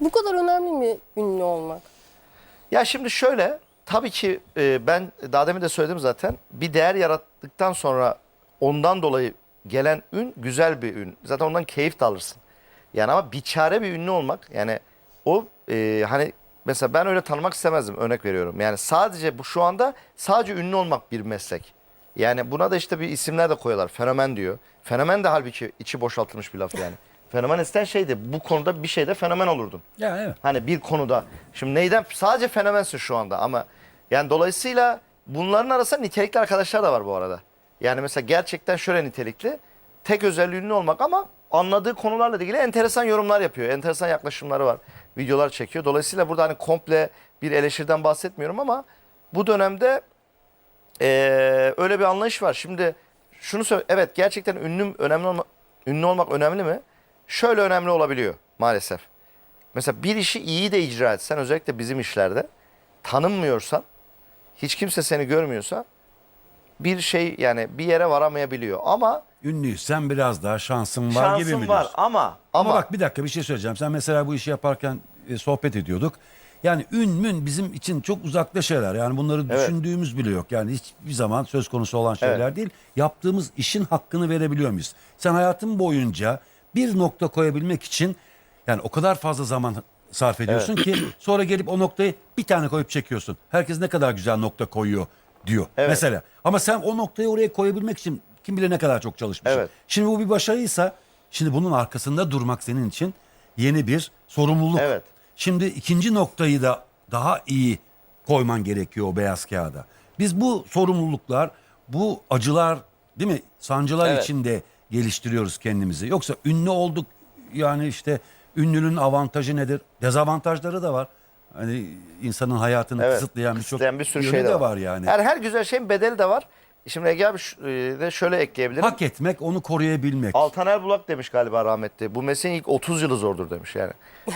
Bu kadar önemli mi ünlü olmak? Ya şimdi şöyle tabii ki e, ben daha demin de söyledim zaten bir değer yarattıktan sonra ondan dolayı gelen ün güzel bir ün. Zaten ondan keyif de alırsın. Yani ama biçare bir ünlü olmak yani o e, hani mesela ben öyle tanımak istemezdim örnek veriyorum. Yani sadece bu şu anda sadece ünlü olmak bir meslek. Yani buna da işte bir isimler de koyuyorlar. Fenomen diyor. Fenomen de halbuki içi boşaltılmış bir laf yani. Fenomen isten şeydi bu konuda bir şeyde fenomen olurdun. Ya evet. Hani bir konuda. Şimdi neyden? Sadece fenomensin şu anda ama yani dolayısıyla bunların arasında nitelikli arkadaşlar da var bu arada. Yani mesela gerçekten şöyle nitelikli. Tek özelliği ünlü olmak ama anladığı konularla ilgili enteresan yorumlar yapıyor. Enteresan yaklaşımları var. Videolar çekiyor. Dolayısıyla burada hani komple bir eleştiriden bahsetmiyorum ama bu dönemde eee, öyle bir anlayış var. Şimdi şunu söyle evet gerçekten ünlü önemli olma, ünlü olmak önemli mi? Şöyle önemli olabiliyor maalesef. Mesela bir işi iyi de icra etsen özellikle bizim işlerde tanınmıyorsan hiç kimse seni görmüyorsa bir şey yani bir yere varamayabiliyor. Ama Ünlüysen biraz daha şansın var gibi mi şansın var diyorsun? ama Ama, ama bak bir dakika bir şey söyleyeceğim. Sen mesela bu işi yaparken e, sohbet ediyorduk. Yani ün mün bizim için çok uzakta şeyler. Yani bunları Evet. düşündüğümüz bile yok. Yani hiçbir zaman söz konusu olan şeyler Evet. değil. Yaptığımız işin hakkını verebiliyor muyuz? Sen hayatın boyunca bir nokta koyabilmek için yani o kadar fazla zaman sarf ediyorsun ki sonra gelip o noktayı bir tane koyup çekiyorsun. Herkes ne kadar güzel nokta koyuyor diyor Evet. mesela. Ama sen o noktayı oraya koyabilmek için kim bilir ne kadar çok çalışmışsın. Evet. Şimdi bu bir başarıysa şimdi bunun arkasında durmak senin için yeni bir sorumluluk. Evet. Şimdi ikinci noktayı da daha iyi koyman gerekiyor o beyaz kağıda. Biz bu sorumluluklar, bu acılar değil mi? Sancılar Evet. içinde geliştiriyoruz kendimizi. Yoksa ünlü olduk yani işte ünlünün avantajı nedir? Dezavantajları da var. Hani insanın hayatını Evet, kısıtlayan birçok kısıtlayan bir sürü yönü şey de var. var yani. her her güzel şeyin bedeli de var. Şimdi Ege abi şu- e, de şöyle ekleyebilirim. Hak etmek, onu koruyabilmek. Altan Erbulak demiş galiba rahmetli. Bu mesleğin ilk 30 yılı zordur demiş yani.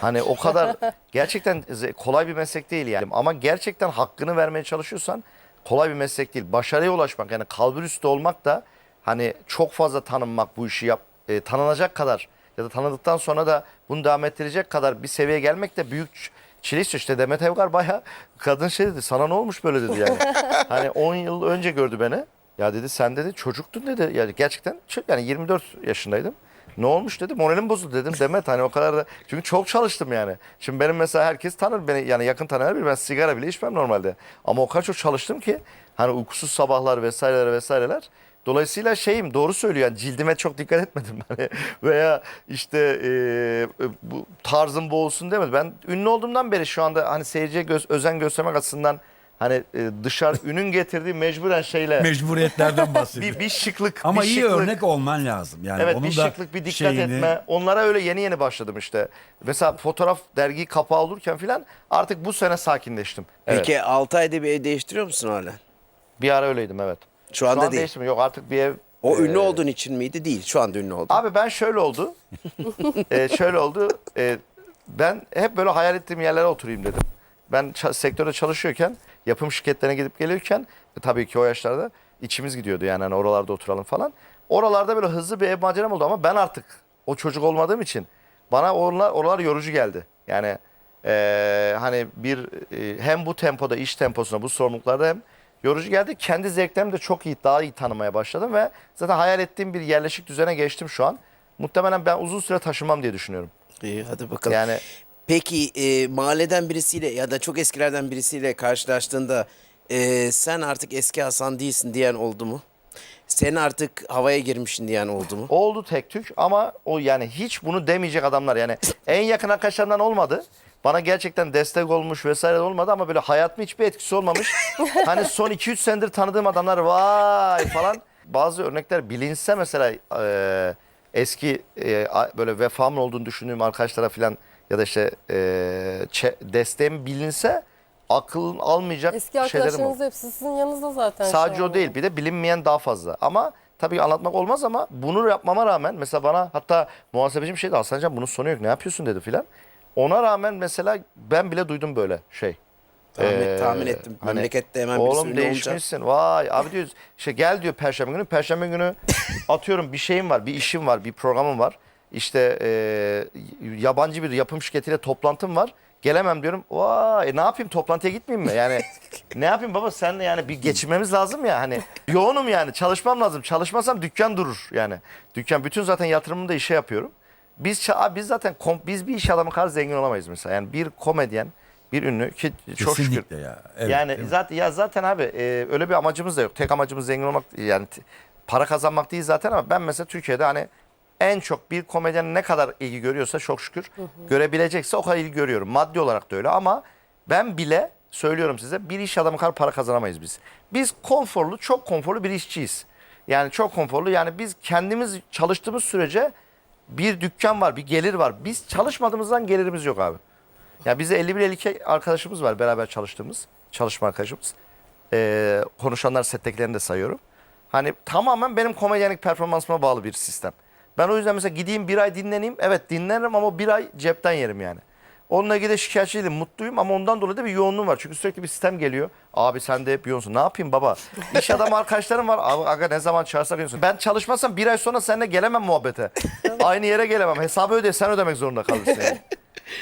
Hani o kadar gerçekten ze- kolay bir meslek değil yani. Ama gerçekten hakkını vermeye çalışıyorsan kolay bir meslek değil. Başarıya ulaşmak yani kalbur üstü olmak da hani çok fazla tanınmak bu işi yap e, tanınacak kadar ya da tanıdıktan sonra da bunu devam ettirecek kadar bir seviyeye gelmek de büyük çile istiyor. İşte Demet Evgar bayağı kadın şey dedi sana ne olmuş böyle dedi yani. hani 10 yıl önce gördü beni. Ya dedi sen dedi çocuktun dedi. Yani gerçekten yani 24 yaşındaydım. Ne olmuş dedi. Moralim bozuldu dedim. Demet hani o kadar da çünkü çok çalıştım yani. Şimdi benim mesela herkes tanır beni yani yakın tanır bir ben sigara bile içmem normalde. Ama o kadar çok çalıştım ki hani uykusuz sabahlar vesaireler vesaireler. Dolayısıyla şeyim doğru söylüyor yani cildime çok dikkat etmedim hani veya işte e, bu tarzım bu olsun demedim. Ben ünlü olduğumdan beri şu anda hani seyirciye göz, özen göstermek açısından hani e, dışarı ünün getirdiği mecburen şeyle Mecburiyetlerden bahsediyor. bir, bir şıklık Ama bir iyi şıklık. örnek olman lazım. Yani Evet onun bir da şıklık bir dikkat şeyini- etme. Onlara öyle yeni yeni başladım işte. Mesela fotoğraf dergi kapağı olurken filan artık bu sene sakinleştim. Evet. Peki 6 ayda bir ev değiştiriyor musun hala? Bir ara öyleydim evet. Şu anda an değil. değiştim. Yok artık bir ev. O e, ünlü olduğun için miydi? Değil. Şu anda ünlü oldun. Abi ben şöyle oldu. e, şöyle oldu. E, ben hep böyle hayal ettiğim yerlere oturayım dedim. Ben sektörde çalışıyorken, yapım şirketlerine gidip gelirken e, tabii ki o yaşlarda içimiz gidiyordu yani hani oralarda oturalım falan. Oralarda böyle hızlı bir ev maceram oldu ama ben artık o çocuk olmadığım için bana oralar, oralar yorucu geldi. Yani e, hani bir e, hem bu tempoda iş temposuna bu sorumluluklarda hem yorucu geldi. Kendi zevklerimi de çok iyi daha iyi tanımaya başladım ve zaten hayal ettiğim bir yerleşik düzene geçtim şu an. Muhtemelen ben uzun süre taşınmam diye düşünüyorum. İyi hadi bakalım. Yani Peki e, mahalleden birisiyle ya da çok eskilerden birisiyle karşılaştığında e, sen artık eski Hasan değilsin diyen oldu mu? Sen artık havaya girmişsin diyen oldu mu? oldu tek tük ama o yani hiç bunu demeyecek adamlar yani en yakın arkadaşlarımdan olmadı. Bana gerçekten destek olmuş vesaire olmadı ama böyle hayatıma hiçbir etkisi olmamış. hani son 2-3 senedir tanıdığım adamlar vay falan. Bazı örnekler bilinse mesela e, eski e, böyle vefamın olduğunu düşündüğüm arkadaşlara falan ya da işte e, desteğim bilinse akıl almayacak Eski şeylerim oldu. arkadaşlarınız hepsi sizin yanınızda zaten. şu Sadece o anda. değil bir de bilinmeyen daha fazla. Ama tabii anlatmak olmaz ama bunu yapmama rağmen mesela bana hatta muhasebecim şeydi Hasancan bunun sonu yok ne yapıyorsun dedi filan. Ona rağmen mesela ben bile duydum böyle şey. Tahmin, Ee, tahmin ettim. hani, Memlekette hemen birisi Oğlum değişmişsin. Vay abi diyor işte gel diyor perşembe günü. Perşembe günü atıyorum bir şeyim var, bir işim var, bir programım var. işte e, yabancı bir yapım şirketiyle toplantım var. Gelemem diyorum. Vay ne yapayım toplantıya gitmeyeyim mi? Yani ne yapayım baba sen de yani bir geçinmemiz lazım ya hani yoğunum yani çalışmam lazım. Çalışmasam dükkan durur yani. Dükkan bütün zaten yatırımımı da işe yapıyorum. Biz abi biz zaten kom- biz bir iş adamı kadar zengin olamayız mesela. Yani bir komedyen, bir ünlü ki çok şükür ya. Evet, yani mi? zaten ya zaten abi e, öyle bir amacımız da yok. Tek amacımız zengin olmak yani para kazanmak değil zaten ama ben mesela Türkiye'de hani en çok bir komedyen ne kadar ilgi görüyorsa çok şükür görebilecekse o kadar ilgi görüyorum. Maddi olarak da öyle ama ben bile söylüyorum size bir iş adamı kadar para kazanamayız biz. Biz konforlu, çok konforlu bir işçiyiz. Yani çok konforlu yani biz kendimiz çalıştığımız sürece bir dükkan var, bir gelir var. Biz çalışmadığımızdan gelirimiz yok abi. Ya bizde 51-52 arkadaşımız var beraber çalıştığımız. Çalışma arkadaşımız. Ee, konuşanlar settekilerini de sayıyorum. Hani tamamen benim komedyenlik performansıma bağlı bir sistem. Ben o yüzden mesela gideyim bir ay dinleneyim. Evet dinlenirim ama bir ay cepten yerim yani. Onunla ilgili de şikayetçi değilim, mutluyum ama ondan dolayı da bir yoğunluğum var. Çünkü sürekli bir sistem geliyor. Abi sen de hep yoğunsun. Ne yapayım baba? İş adamı arkadaşlarım var. Abi aga ne zaman çağırsak yoğunsun. Ben çalışmazsam bir ay sonra seninle gelemem muhabbete. Aynı yere gelemem. Hesabı öde sen ödemek zorunda kalırsın yani.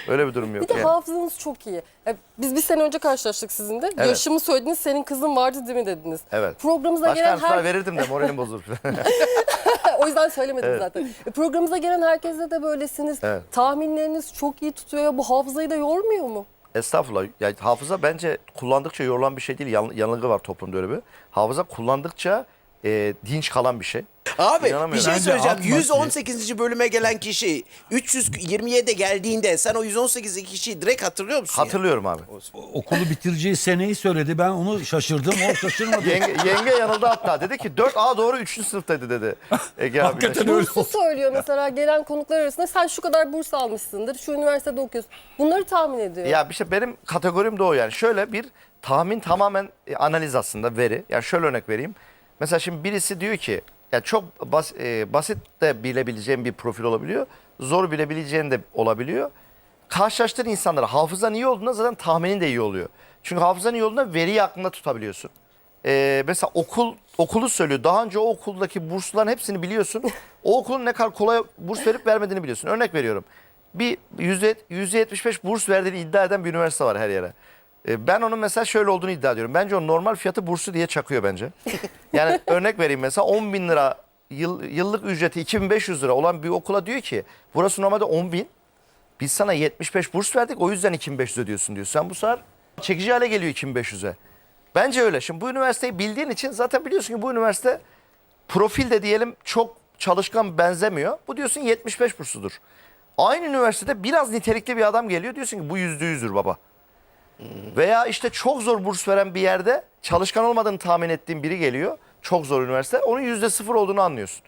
Öyle bir durum yok. Bir de yani. hafızanız çok iyi. Ya biz bir sene önce karşılaştık sizinle. Evet. Yaşımı söylediniz, senin kızın vardı değil mi dediniz. Evet. Programımıza Başka gelen her... verirdim de moralim bozulur. o yüzden söylemedim zaten. E, Programımıza gelen herkese de böylesiniz. Evet. Tahminleriniz çok iyi tutuyor ya. Bu hafızayı da yormuyor mu? Estağfurullah. Yani hafıza bence kullandıkça yorulan bir şey değil. Yan, yanılgı var toplumda öyle bir. Hafıza kullandıkça e, dinç kalan bir şey. Abi bir İnanamıyorum. şey Bence söyleyeceğim. atma- 118. bölüme gelen kişi 327'de geldiğinde sen o 118 kişiyi direkt hatırlıyor musun? ya? Hatırlıyorum abi. Okulu bitireceği seneyi söyledi. Ben onu şaşırdım. O şaşırmadı. Yenge, yenge yanıldı hatta. Dedi ki 4 A doğru 3. sınıftaydı dedi. Ege abi. Hakikaten öyle Bursu söylüyor mesela gelen konuklar arasında sen şu kadar burs almışsındır, şu üniversitede okuyorsun. Bunları tahmin ediyor. Ya işte benim kategorim de o yani. Şöyle bir tahmin tamamen e, analiz aslında veri. Yani şöyle örnek vereyim. Mesela şimdi birisi diyor ki ya çok bas, e, basit de bilebileceğin bir profil olabiliyor. Zor bilebileceğin de olabiliyor. Karşılaştığın insanlara hafızan iyi olduğunda zaten tahminin de iyi oluyor. Çünkü hafızan iyi olduğunda veriyi aklında tutabiliyorsun. Ee, mesela okul okulu söylüyor. Daha önce o okuldaki bursların hepsini biliyorsun. O okulun ne kadar kolay burs verip vermediğini biliyorsun. Örnek veriyorum. Bir yüzde 75 burs verdiğini iddia eden bir üniversite var her yere. Ee, ben onun mesela şöyle olduğunu iddia ediyorum. Bence o normal fiyatı bursu diye çakıyor bence. Yani örnek vereyim mesela 10 bin lira yıl, yıllık ücreti 2500 lira olan bir okula diyor ki burası normalde 10 bin. Biz sana 75 burs verdik o yüzden 2500 ödüyorsun diyor. Sen bu sefer çekici hale geliyor 2500'e. Bence öyle. Şimdi bu üniversiteyi bildiğin için zaten biliyorsun ki bu üniversite profil de diyelim çok çalışkan benzemiyor. Bu diyorsun 75 bursudur. Aynı üniversitede biraz nitelikli bir adam geliyor diyorsun ki bu yüzde yüzdür baba. Veya işte çok zor burs veren bir yerde çalışkan olmadığını tahmin ettiğin biri geliyor. Çok zor üniversite. Onun yüzde sıfır olduğunu anlıyorsun.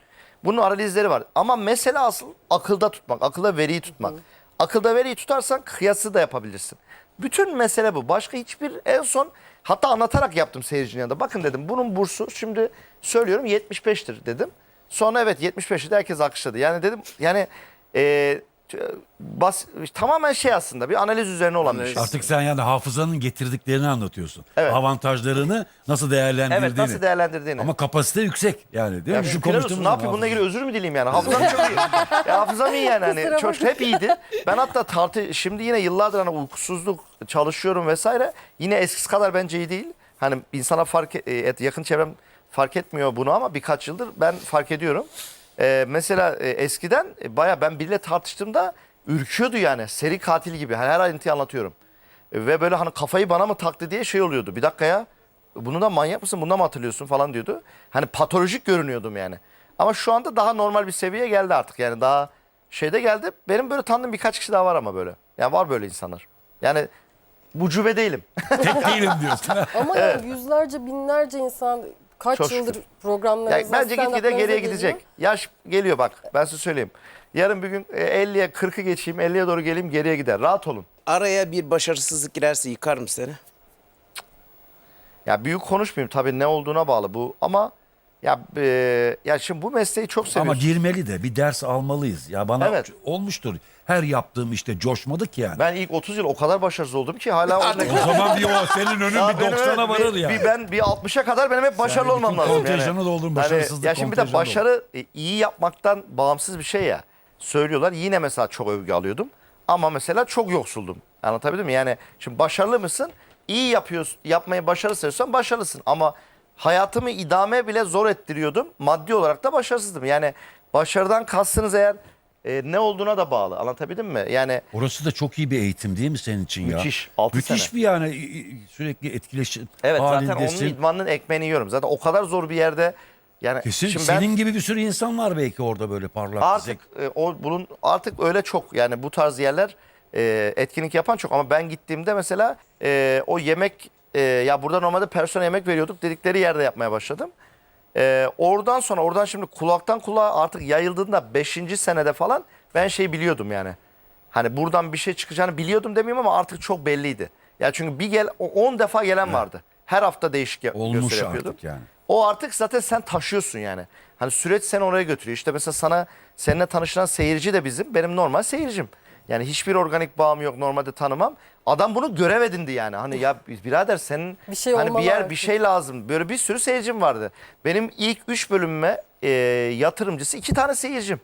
Bunun analizleri var. Ama mesele asıl akılda tutmak. Akılda veriyi tutmak. Akılda veriyi tutarsan kıyası da yapabilirsin. Bütün mesele bu. Başka hiçbir en son hatta anlatarak yaptım seyircinin yanında. Bakın dedim bunun bursu şimdi söylüyorum 75'tir dedim. Sonra evet 75'ti herkes alkışladı. Yani dedim yani e, bas, tamamen şey aslında bir analiz üzerine olan bir şey. Artık sen yani hafızanın getirdiklerini anlatıyorsun. Evet. Avantajlarını nasıl değerlendirdiğini. Evet nasıl değerlendirdiğini. Ama kapasite yüksek yani değil Ya mi? Şu konuştuğumuz Ne yapayım bununla ilgili özür mü dileyim yani? Hafızam çok iyi. ya hafızam iyi yani. Hani çok hep iyiydi. Ben hatta tartı şimdi yine yıllardır hani uykusuzluk çalışıyorum vesaire. Yine eskisi kadar bence iyi değil. Hani insana fark e, et, yakın çevrem fark etmiyor bunu ama birkaç yıldır ben fark ediyorum. Ee, mesela e, eskiden e, baya ben biriyle tartıştığımda ürküyordu yani. Seri katil gibi. Hani her ayrıntıyı anlatıyorum. E, Ve böyle hani kafayı bana mı taktı diye şey oluyordu. Bir dakika ya. Bunu da manyak mısın? Bundan mı hatırlıyorsun falan diyordu. Hani patolojik görünüyordum yani. Ama şu anda daha normal bir seviyeye geldi artık. Yani daha şeyde geldi. Benim böyle tanıdığım birkaç kişi daha var ama böyle. Yani var böyle insanlar. Yani bucube değilim. Tek değilim diyorsun. Ama yani yüzlerce, binlerce insan kaç Çok yıldır şükür. programlarınızda Yani bence gitgide geriye geliyor. gidecek. Yaş geliyor bak ben size söyleyeyim. Yarın bir gün e, 50'ye 40'ı geçeyim 50'ye doğru geleyim geriye gider. Rahat olun. Araya bir başarısızlık girerse yıkar mı seni? Ya büyük konuşmayayım tabii ne olduğuna bağlı bu ama ya e, ya şimdi bu mesleği çok Ama seviyorum. girmeli de bir ders almalıyız. Ya bana Evet. olmuştur. Her yaptığım işte coşmadık yani. Ben ilk 30 yıl o kadar başarısız oldum ki hala O zaman bir o senin önün bir benim 90'a evet, varır bir, yani. bir ben bir 60'a kadar benim hep başarılı bütün olmam lazım. kontenjanı doldurun, başarısızlık ya şimdi bir de kontenjanı başarı e, iyi yapmaktan bağımsız bir şey ya. söylüyorlar. Yine mesela çok övgü alıyordum. Ama mesela çok yoksuldum. Anlatabildim mi? Yani şimdi başarılı mısın? İyi yapıyorsun, yapmayı başarılı seviyorsan başarılısın. Ama hayatımı idame bile zor ettiriyordum. Maddi olarak da başarısızdım. Yani başarıdan kastınız eğer e, ne olduğuna da bağlı. Anlatabildim mi? Yani Orası da çok iyi bir eğitim değil mi senin için ya? Müthiş, altı Müthiş sene. bir yani sürekli etkileşim evet zaten halindesin. onun idmanının ekmeğini yiyorum. Zaten o kadar zor bir yerde yani Kesin şimdi ben- senin gibi bir sürü insan var belki orada böyle parlak Artık e, o bunun artık öyle çok yani bu tarz yerler e, etkinlik yapan çok ama ben gittiğimde mesela e, o yemek e, ya burada normalde personel yemek veriyorduk dedikleri yerde yapmaya başladım. E, oradan sonra oradan şimdi kulaktan kulağa artık yayıldığında 5. senede falan ben şey biliyordum yani. Hani buradan bir şey çıkacağını biliyordum demeyeyim ama artık çok belliydi. Ya çünkü bir gel o 10 defa gelen vardı. Her hafta değişik Olmuş gösteri yapıyordum. artık yani. O artık zaten sen taşıyorsun yani. Hani süreç seni oraya götürüyor. İşte mesela sana seninle tanışılan seyirci de bizim benim normal seyircim. Yani hiçbir organik bağım yok normalde tanımam. Adam bunu görev edindi yani. Hani ya birader senin Bir şey hani bir yer artık. bir şey lazım. Böyle bir sürü seyircim vardı. Benim ilk 3 bölümüme e, yatırımcısı iki tane seyircim.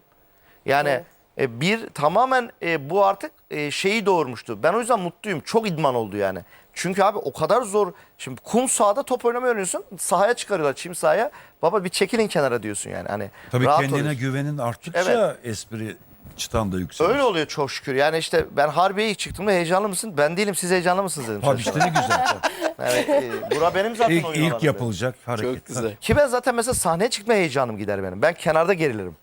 Yani e, bir tamamen e, bu artık e, şeyi doğurmuştu. Ben o yüzden mutluyum. Çok idman oldu yani. Çünkü abi o kadar zor. Şimdi kum sahada top oynamayı öğreniyorsun. Sahaya çıkarıyorlar çim sahaya. Baba bir çekilin kenara diyorsun yani. Hani Tabii rahat kendine oluyorsun. güvenin arttıkça espri çıtan da yükselir. Öyle oluyor çok şükür. Yani işte ben Harbiye'ye ilk çıktığımda heyecanlı mısın? Ben değilim siz heyecanlı mısınız dedim. Tabii işte ne güzel. Evet, e, bura benim zaten ilk, oyun ilk alanım yapılacak hareket. Çok güzel. Ki ben zaten mesela sahneye çıkma heyecanım gider benim. Ben kenarda gerilirim.